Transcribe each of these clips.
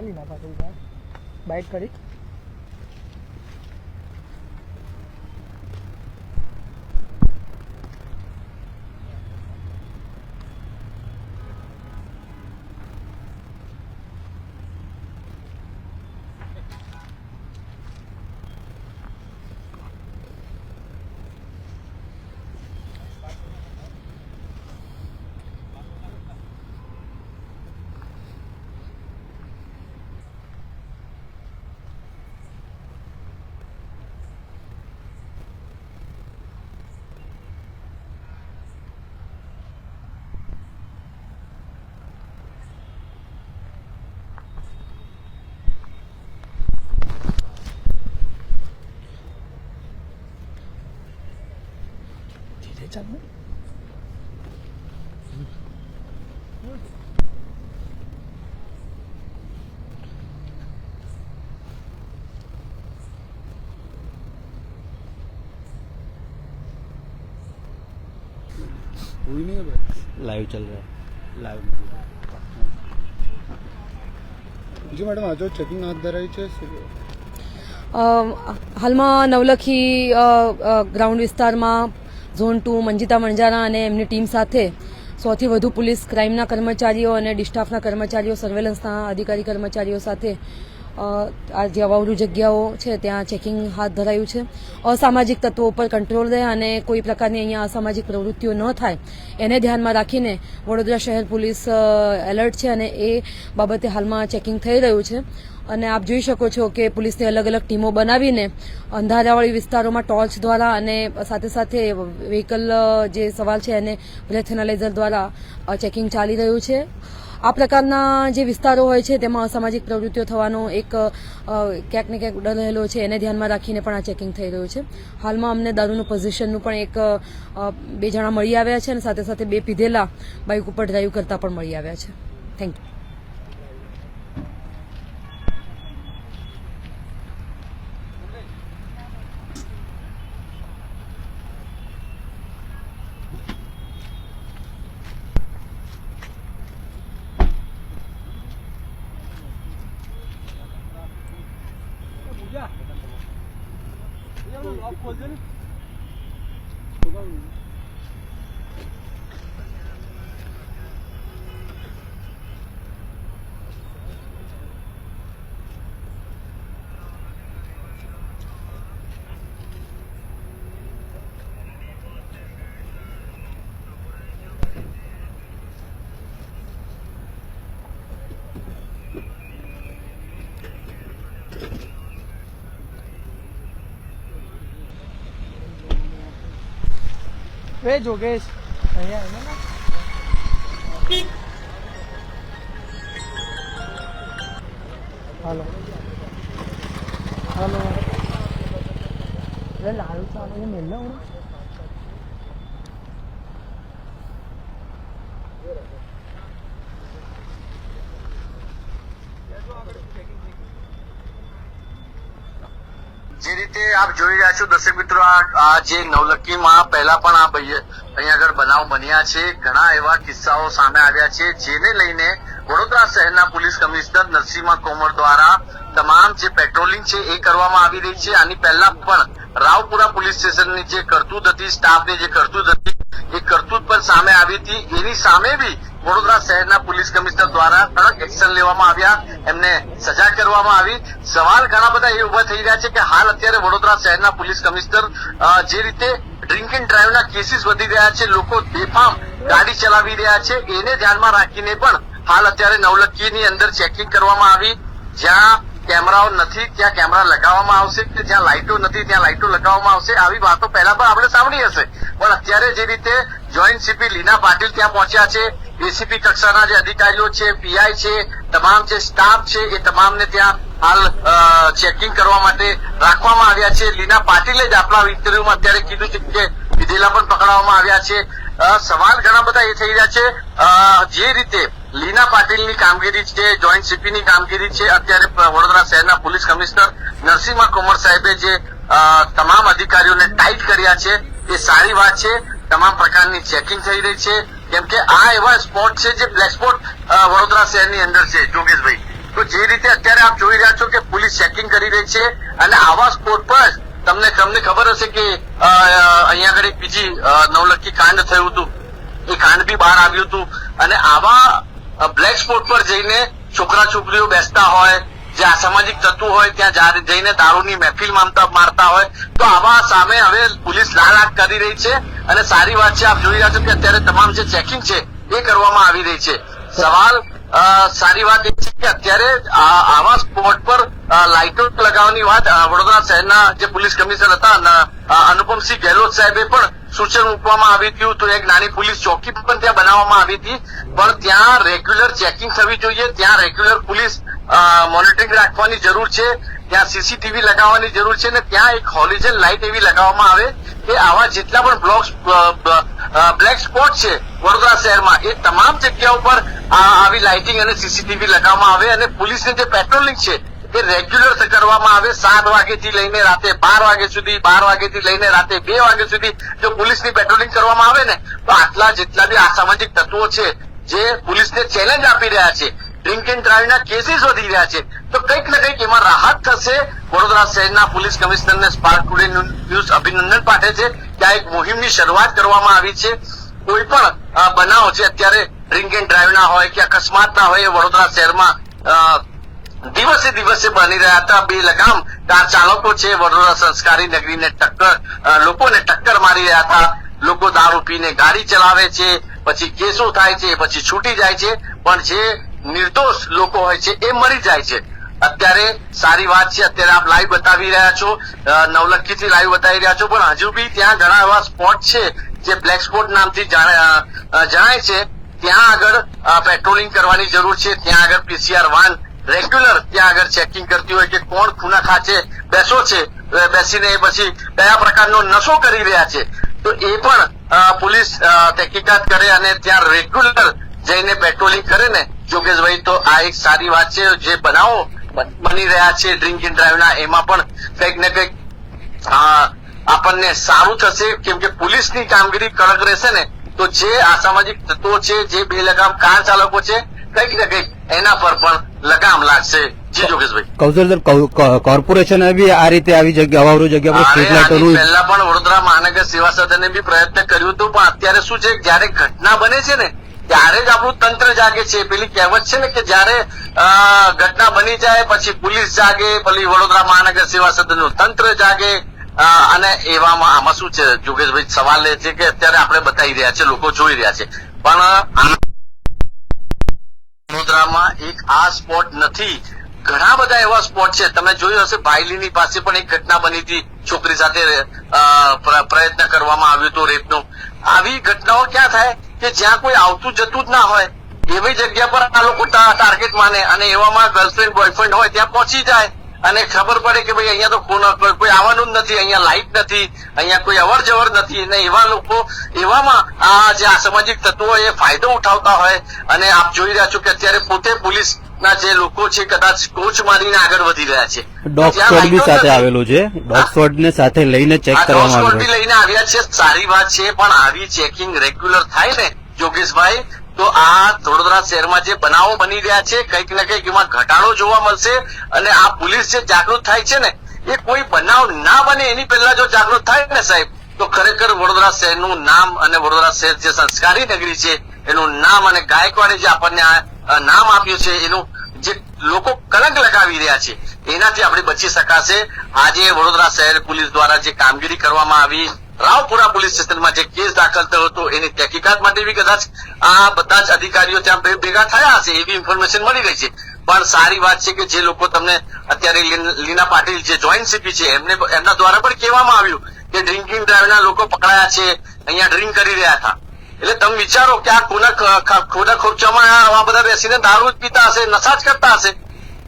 ક્યાં ના ક્યાં બાઇક કરી. ચાલ ને हुई नहीं है भाई लाइव चल रहा है लाइव જી મેડમ આજે ચેકિંગ હાથ ધરાઈ છે અ, હાલમાં નવલખી અ, અ, ગ્રાઉન્ડ વિસ્તારમાં ઝોન ટુ, મંજિતા વણજારા અને એમની ટીમ સાથે સૌથી વધુ પોલીસ ક્રાઇમના કર્મચારીઓ અને ડિસ્ટાફના કર્મચારીઓ, સર્વેલન્સના અધિકારી કર્મચારીઓ સાથે આ જે અવાવરૂ જગ્યાઓ છે, ત્યાં ચેકિંગ હાથ ધરાયું છે. અસામાજિક તત્વો ઉપર કંટ્રોલ રહે અને કોઈ પ્રકારની અહીંયા અસામાજિક પ્રવૃત્તિઓ ન થાય, એને ધ્યાનમાં રાખીને વડોદરા શહેર પોલીસ એલર્ટ છે અને એ બાબતે હાલમાં ચેકિંગ થઈ રહ્યું છે. અને આપ જોઈ શકો છો કે પોલીસની અલગ અલગ ટીમો બનાવીને અંધારાવાળી વિસ્તારોમાં ટોર્ચ દ્વારા અને સાથે સાથે વ્હીકલ જે સવાલ છે એને બ્રેથેનાલાઇઝર દ્વારા ચેકિંગ ચાલી રહ્યું છે. આ પ્રકારના જે વિસ્તારો હોય છે તેમાં અસામાજિક પ્રવૃત્તિઓ થવાનો એક ક્યાંક ને ક્યાંક ડર રહેલો છે એને ધ્યાનમાં રાખીને પણ આ ચેકિંગ થઈ રહ્યું છે. હાલમાં અમને દારૂનું પોઝિશનનું પણ એક બે જણા મળી આવ્યા છે અને સાથે સાથે બે પીધેલા બાઇક ઉપર ડ્રાઈવ કરતા પણ મળી આવ્યા છે. થેન્ક યુ 我跟 એ જોગેશ અહીંયા આવીને ને. હાલો. હાલો. લાડુ ચાલુ છે મેલ હું જે રીતે આપ જોઈ રહ્યા છો દર્શક મિત્રો, આ જે નવલક્કીમાં પહેલા પણ આ અહીંયા આગળ બનાવ બન્યા છે. ઘણા એવા કિસ્સાઓ સામે આવ્યા છે, જેને લઈને વડોદરા શહેરના પોલીસ કમિશનર નરસિંહ કોમર દ્વારા તમામ જે પેટ્રોલિંગ છે એ કરવામાં આવી રહી છે. આની પહેલા પણ રાવપુરા પોલીસ સ્ટેશનની જે કરતૂત હતી, સ્ટાફની જે કરતૂત હતી, એ કરતૂત પણ સામે આવી હતી. એની સામે બી વડોદરા શહેરના પોલીસ કમિશનર દ્વારા કડક એક્શન લેવામાં આવ્યા. એમને સજા કરવામાં આવી. સવાલ ઘણા બધા એ ઊભા થઈ રહ્યા છે કે હાલ અત્યારે વડોદરા શહેરના પોલીસ કમિશનર જે રીતે ડ્રિંક એન્ડ ડ્રાઈવના કેસીસ વધી રહ્યા છે, લોકો બેફામ ગાડી ચલાવી રહ્યા છે, એને ધ્યાનમાં રાખીને પણ હાલ અત્યારે નવલખીની અંદર ચેકિંગ કરવામાં આવી. જ્યાં કેમેરાઓ નથી, ત્યાં કેમેરા લગાવવામાં આવશે કે જ્યાં લાઇટો નથી, ત્યાં લાઇટો લગાવવામાં આવશે. આવી વાતો પહેલા પણ આપણે સાંભળી હશે. પણ અત્યારે જે રીતે જોઈન્ટ સીપી લીના પાટીલ ત્યાં પહોંચ્યા છે એસીપી કક્ષાના જે અધિકારીઓ છે, પીઆઈ છે, તમામ જે સ્ટાફ છે, એ તમામને ત્યાં હાલ ચેકિંગ કરવા માટે રાખવામાં આવ્યા છે. લીના પાટીલે જ આપણા ઇન્ટરવ્યુમાં અત્યારે કીધું છે કે વિધેલા પણ પકડવામાં આવ્યા છે. સવાલ ઘણા બધા એ થઈ રહ્યા છે. જે રીતે લીના પાટીલની કામગીરી છે, જોઈન્ટ સીપીની કામગીરી છે, અત્યારે વડોદરા શહેરના પોલીસ કમિશનર નરસિંહ કુમાર સાહેબે જે તમામ અધિકારીઓને ટાઈટ કર્યા છે, એ સારી વાત છે. તમામ પ્રકારની ચેકિંગ થઈ રહી છે. કેમ કે આ એવા સ્પોટ છે જે બ્લેક સ્પોટ વડોદરા શહેરની અંદર છે, જોગેશભાઈ. તો જે રીતે અત્યારે આપ જોઈ રહ્યા છો કે પોલીસ ચેકિંગ કરી રહી છે અને આવા સ્પોટ પર તમને તમને ખબર હશે કે અહીંયા આગળ એક બીજી નવલખી કાંડ થયું હતું. એ કાંડ બી બહાર આવ્યું હતું. અને આવા બ્લેક સ્પોટ પર જઈને છોકરા છોકરીઓ બેસતા હોય જે અસામાજિક તત્વો હોય, ત્યાં જઈને દારૂની મહેફિલ મામતા મારતા હોય, તો આવા સામે હવે પોલીસ લાલ કરી રહી છે. અને સારી વાત છે, આપ જોઈ રહ્યા છો કે અત્યારે તમામ જે ચેકિંગ છે, એ કરવામાં આવી રહી છે. સવાલ સારી વાત એ છે કે અત્યારે આવા સ્પોટ પર લાઇટો લગાવવાની વાત વડોદરા શહેરના જે પોલીસ કમિશનર હતા અનુપમસિંહ ગેહલોત સાહેબે પણ સૂચન મૂકવામાં આવી હતું. તો એક નાની પોલીસ ચોકી પણ ત્યાં બનાવવામાં આવી હતી. પણ ત્યાં રેગ્યુલર ચેકિંગ થવી જોઈએ. ત્યાં રેગ્યુલર પોલીસ મોનિટરિંગ રાખવાની જરૂર છે, ત્યાં સીસીટીવી લગાવવાની જરૂર છે અને ત્યાં એક હોલિજન લાઇટ એવી લગાવવામાં આવે કે આવા જેટલા પણ બ્લોક્સ બ્લેક સ્પોટ છે વડોદરા શહેરમાં, એ તમામ જગ્યા ઉપર આવી લાઇટિંગ અને સીસીટીવી લગાવવામાં આવે અને પોલીસની જે પેટ્રોલિંગ છે એ રેગ્યુલર કરવામાં આવે. સાત વાગ્યાથી લઈને રાતે બાર વાગ્યા સુધી, બાર વાગ્યાથી લઈને રાતે બે વાગ્યા સુધી જો પોલીસની પેટ્રોલિંગ કરવામાં આવે ને, તો આટલા જેટલા બી અસામાજિક તત્વો છે જે પોલીસને ચેલેન્જ આપી રહ્યા છે ડ્રિંક એન્ડ ડ્રાઈવના કેસીસ વધી રહ્યા છે. તો કંઈક ને કંઈક એમાં રાહત થશે. વડોદરા શહેરના પોલીસ કમિશનરને સ્પાર્ક ટુડે ન્યૂઝ અભિનંદન પાઠવે છે કે આ એક મોહિમની શરૂઆત કરવામાં આવી છે. કોઈ પણ બનાવ છે અત્યારે ડ્રિંક એન્ડ ડ્રાઈવના હોય કે અકસ્માતના હોય વડોદરા શહેરમાં દિવસે દિવસે બની રહ્યા હતા. બે લગામ કાર ચાલકો છે. વડોદરા સંસ્કારી નગરીને ટક્કર લોકોને ટક્કર મારી રહ્યા હતા. લોકો દારૂ પીને ગાડી ચલાવે છે. પછી કેસો થાય છે. પછી છૂટી જાય છે. પણ જે નિર્દોષ લોકો હોય છે, એ મરી જાય છે. અત્યારે સારી વાત છે, અત્યારે આપ લાઈવ બતાવી રહ્યા છો નવલખી થી લાઈવ બતાવી રહ્યા છો, પણ હજુ બી ત્યાં ઘણા એવા સ્પોટ છે, જે બ્લેક સ્પોટ નામથી જણાય છે. ત્યાં આગળ પેટ્રોલિંગ કરવાની જરૂર છે, ત્યાં આગળ પીસીઆર વાન રેગ્યુલર ત્યાં આગળ ચેકિંગ કરતી હોય કે કોણ ખૂના ખાચે બેસો છે બેસીને બેસીને પછી કયા પ્રકારનો નશો કરી રહ્યા છે. તો એ પણ પોલીસ તહેકીકાત કરે અને ત્યાં રેગ્યુલર જઈને પેટ્રોલિંગ કરે ને યોગેશભાઈ તો આ એક સારી વાત છે જે બનાવો બની રહ્યા છે ડ્રિંક એન્ડ ડ્રાઈવના એમાં પણ કંઈક ને કંઈક આપણને સારું થશે કેમ કે પોલીસની કામગીરી કડક રહેશે ને તો જે અસામાજિક તત્વો છે જે બેલગામ કાર ચાલકો છે કંઈક ને કંઈક એના પર પણ લગામ લાગશે. જી યોગેશભાઈ કૌશલ કોર્પોરેશન બી આ રીતે આવી જગ્યા અવાવરૂ જગ્યા પર સ્ટ્રીટ લાઇટોનું પહેલા પણ વડોદરા મહાનગર સેવા સદને બી પ્રયત્ન કર્યું હતું પણ અત્યારે શું છે જયારે ઘટના બને છે ને ત્યારે જ આપણું તંત્ર જાગે છે. પેલી કહેવત છે ને કે જયારે ઘટના બની જાય પછી પોલીસ જાગે પેલી વડોદરા મહાનગર સેવા સદનનું તંત્ર જાગે અને એવામાં આમાં શું છે? જોગેશભાઈ સવાલ એ છે કે અત્યારે આપણે બતાવી રહ્યા છે, લોકો જોઈ રહ્યા છે. પણ વડોદરામાં એક આ સ્પોટ નથી. ઘણા બધા એવા સ્પોટ છે. તમે જોયું હશે ભાઈલીની પાસે પણ એક ઘટના બની હતી. છોકરી સાથે પ્રયત્ન કરવામાં આવ્યો હતો રેપનો. આવી ઘટનાઓ ક્યાં થાય? કે જ્યાં કોઈ આવતું જતું જ ના હોય, એવી જગ્યા પર આ લોકો ટાર્ગેટ માને અને એવામાં ગર્લફ્રેન્ડ બોયફ્રેન્ડ હોય, ત્યાં પહોંચી જાય. અને ખબર પડે કે ભાઈ અહીંયા તો ખૂન કોઈ આવવાનું જ નથી અહીંયા લાઈટ નથી અહીંયા કોઈ અવર જવર નથી. અને એવા લોકો એવામાં આ જે અસામાજિક તત્વો એ ફાયદો ઉઠાવતા હોય. અને આપ જોઈ રહ્યા છો કે અત્યારે પોતે પોલીસ ના જે લોકો છે કદાચ કોચ મારીને આગળ વધી રહ્યા છે. ડોગ બી સાથે આવેલું છે. ડોગ ને સાથે લઈને ચેક કરવામાં આવ્યું લઈને આવ્યા છે. સારી વાત છે પણ આવી ચેકિંગ રેગ્યુલર થાય ને યોગેશભાઈ તો આ વડોદરા શહેરમાં જે બનાવો બની રહ્યા છે, કંઈક ને કંઈક એમાં ઘટાડો જોવા મળશે અને આ પોલીસ જે જાગૃત થાય છે ને, એ કોઈ બનાવ ના બને એની પહેલા જો જાગૃત થાય ને સાહેબ, તો ખરેખર વડોદરા શહેરનું નામ અને વડોદરા શહેર જે સંસ્કારી નગરી છે, એનું નામ અને ગાયકવાડે જે આપણને નામ આપ્યું છે, એનું જે લોકો કલંક લગાવી રહ્યા છે, એનાથી આપણે બચી શકાશે. આજે વડોદરા શહેર પોલીસ દ્વારા જે કામગીરી કરવામાં આવી રાવપુરા પોલીસ સ્ટેશનમાં જે કેસ દાખલ થયો હતો, એની તહેકીકાત માટે બી કદાચ આ બધા જ અધિકારીઓ ત્યાં ભેગા થયા હશે એવી ઇન્ફોર્મેશન મળી રહી છે. પણ સારી વાત છે કે જે લોકો તમને અત્યારે લીના પાટીલ જે જોઈન્ટ સીપી છે, એમને એમના દ્વારા પણ કહેવામાં આવ્યું કે ડ્રિંકિંગ ડ્રાઈવના લોકો પકડાયા છે, અહીંયા ડ્રિંક કરી રહ્યા હતા. એટલે તમે વિચારો કે આ કોના ખોટા ખોરચામાં આ બધા બેસીને દારૂ જ પીતા હશે, નશા જ કરતા હશે?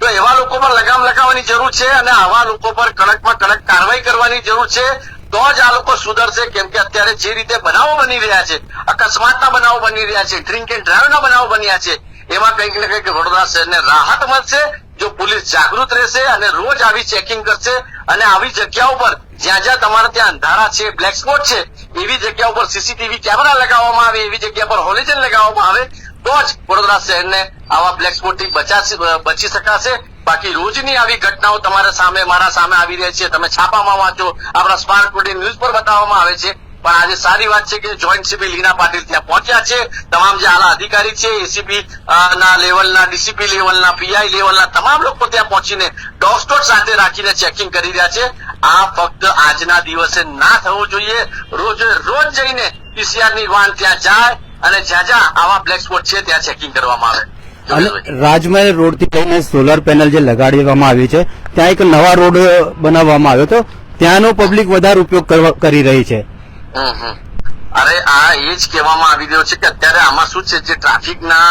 તો એવા લોકો પર લગામ લગાવવાની જરૂર છે અને આવા લોકો પર કડકમાં કડક કાર્યવાહી કરવાની જરૂર છે તો જ આ લોકો સુધરશે, કેમ કે અત્યારે જે રીતે બનાવો બની રહ્યા છે, અકસ્માતના બનાવો બની રહ્યા છે, ડ્રિંક એન્ડ ડ્રાઈવના બનાવો બન્યા છે, એમાં કંઈક ને કંઈક વડોદરા શહેરને રાહત મળશે, જો પોલીસ જાગૃત રહેશે અને રોજ આવી ચેકિંગ કરશે અને આવી જગ્યાઓ પર જ્યાં જ્યાં તમારે ત્યાં અંધારા છે, બ્લેક સ્પોટ છે, એવી જગ્યા ઉપર સીસીટીવી કેમેરા લગાવવામાં આવે, એવી જગ્યા પર હોલિજન લગાવવામાં આવે, તો જ વડોદરા શહેરને આવા બ્લેક સ્પોટથી બચાશે બચી શકાશે બાકી રોજની આવી ઘટનાઓ તમારા સામે, મારા સામે આવી રહી છે. તમે છાપામાં વાંચો. આપણા સ્માર્ટ ટુડે ન્યૂઝ પર બતાવવામાં આવે છે. પણ આજે સારી વાત છે કે જોઈન્ટ સીપી લીના પાટીલ ત્યાં પહોંચ્યા છે. તમામ જે આલા અધિકારી છે એસીપી ના લેવલના ડીસીપી લેવલના પીઆઈ લેવલના, તમામ લોકો ત્યાં પહોંચીને ડોગ સાથે રાખીને ચેકિંગ કરી રહ્યા છે. આ ફક્ત આજના દિવસે ના થવું જોઈએ. રોજ રોજ જઈને પીસીઆરની વાન ત્યાં જાય અને જ્યાં જ્યાં આવા બ્લેક સ્પોટ છે, ત્યાં ચેકિંગ કરવામાં આવે. અને રાજમહેલ રોડથી લઈને સોલર પેનલ જે લગાડવામાં આવી છે ત્યાં એક નવા રોડ બનાવવામાં આવ્યો હતો. ત્યાંનો પબ્લિક વધારે ઉપયોગ કરી રહી છે. હમ હમ. અરે આ એ જ કહેવામાં આવી રહ્યો છે કે અત્યારે આમાં શું છે જે ટ્રાફિકના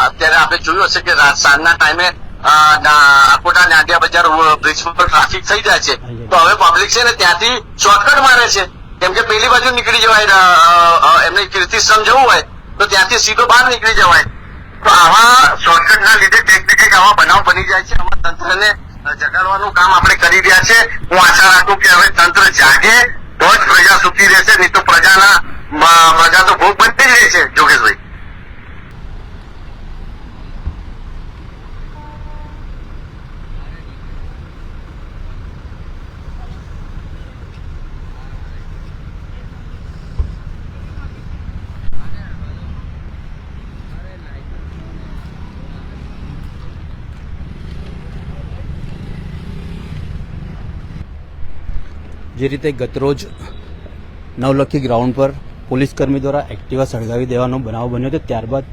અત્યારે આપણે જોયું હશે કે સાંજના ટાઈમે આકોટા નાડિયા બજાર બ્રિજ પર ટ્રાફિક થઈ જાય છે. તો હવે પબ્લિક છે ને ત્યાંથી શોર્ટકટ મારે છે. કેમ કે પેલી બાજુ નીકળી જવાય એમને કીર્તિસ્તંભ જવું હોય તો ત્યાંથી સીધો બહાર નીકળી જવાય. તો આવા શોર્ટકટના લીધે કંઈક ને કંઈક આવા બનાવ બની જાય છે. આમાં તંત્રને જગાડવાનું કામ આપણે કરી રહ્યા છે. હું આશા રાખું કે હવે તંત્ર જાગે, તો જ પ્રજા સુખી રહેશે, નહીં તો પ્રજાના મ- પ્રજા તો ભોગ બનતી જ રહેશે જોગેશભાઈ જે રીતે ગતરોજ નવલખી ગ્રાઉન્ડ પર પોલીસ કર્મી દ્વારા એક્ટિવા સળગાવી દેવાનો બનાવ બન્યો હતો. ત્યારબાદ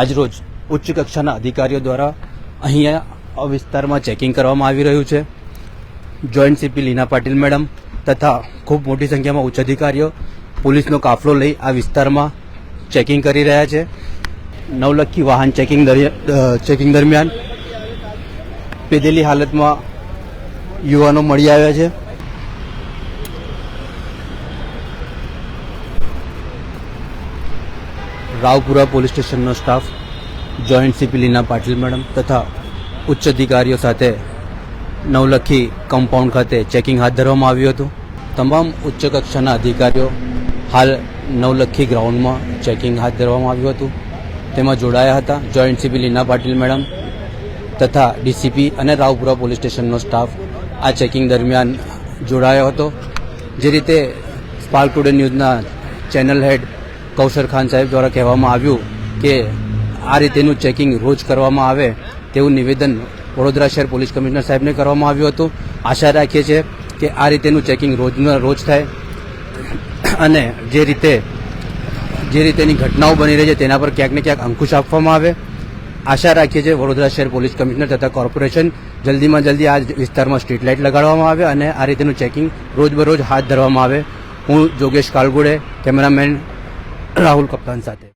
આજરોજ ઉચ્ચ કક્ષાના અધિકારીઓ દ્વારા અહીંયા આ વિસ્તારમાં ચેકિંગ કરવામાં આવી રહ્યું છે. Joint CP Leena Patil madam તથા ખૂબ મોટી સંખ્યામાં ઉચ્ચ અધિકારીઓ પોલીસનો કાફલો લઈ આ વિસ્તારમાં ચેકિંગ કરી રહ્યા છે. નવલખી વાહન ચેકિંગ ચેકિંગ દરમિયાન પીધેલી હાલતમાં યુવાનો મળી આવ્યા છે. Raopura police સ્ટેશનનો staff, joint CP Leena Patil madam તથા ઉચ્ચ અધિકારીઓ સાથે નવલખી કમ્પાઉન્ડ ખાતે ચેકિંગ હાથ ધરવામાં આવ્યું હતું. તમામ ઉચ્ચ કક્ષાના અધિકારીઓ હાલ નવલખી ગ્રાઉન્ડમાં ચેકિંગ હાથ ધરવામાં આવ્યું હતું. તેમાં જોડાયા હતા joint CP Leena Patil madam તથા ડીસીપી અને રાવપુરા પોલીસ સ્ટેશનનો સ્ટાફ. આ ચેકિંગ દરમિયાન જોડાયો હતો. જે રીતે સ્પાર્ક ટુડે ન્યૂઝના ચેનલ હેડ કૌશર ખાન સાહેબ દ્વારા કહેવામાં આવ્યું કે આ રીતેનું ચેકિંગ રોજ કરવામાં આવે તેવું નિવેદન વડોદરા શહેર પોલીસ કમિશનર સાહેબને કરવામાં આવ્યું હતું. આશા રાખીએ છીએ કે આ રીતેનું ચેકિંગ રોજના રોજ થાય અને જે રીતે, જે રીતેની ઘટનાઓ બની રહી છે તેના પર ક્યાંક ને ક્યાંક અંકુશ આપવામાં આવે. આશા રાખીએ છીએ વડોદરા શહેર પોલીસ કમિશનર તથા કોર્પોરેશન જલ્દીમાં જલ્દી આ વિસ્તારમાં સ્ટ્રીટ લાઇટ લગાડવામાં આવે અને આ રીતેનું ચેકિંગ રોજબરોજ હાથ ધરવામાં આવે. હું જોગેશ કાલગુડે, કેમેરામેન રાહુલ કપ્તાન સાથે.